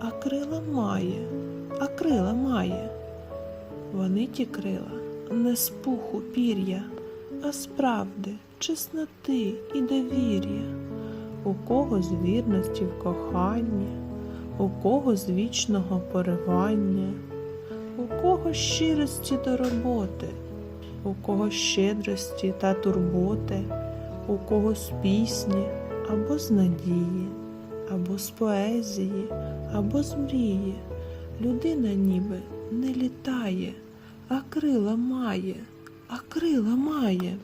а крила має, а крила має. Вони ті крила не з пуху пір'я, а з правди, чесноти і довір'я. У кого з вірності в коханні, у кого з вічного поривання, у кого щирості до роботи, у кого щедрості та турботи, у кого з пісні або з надії, або з поезії, або з мрії. Людина ніби не літає, а крила має, а крила має.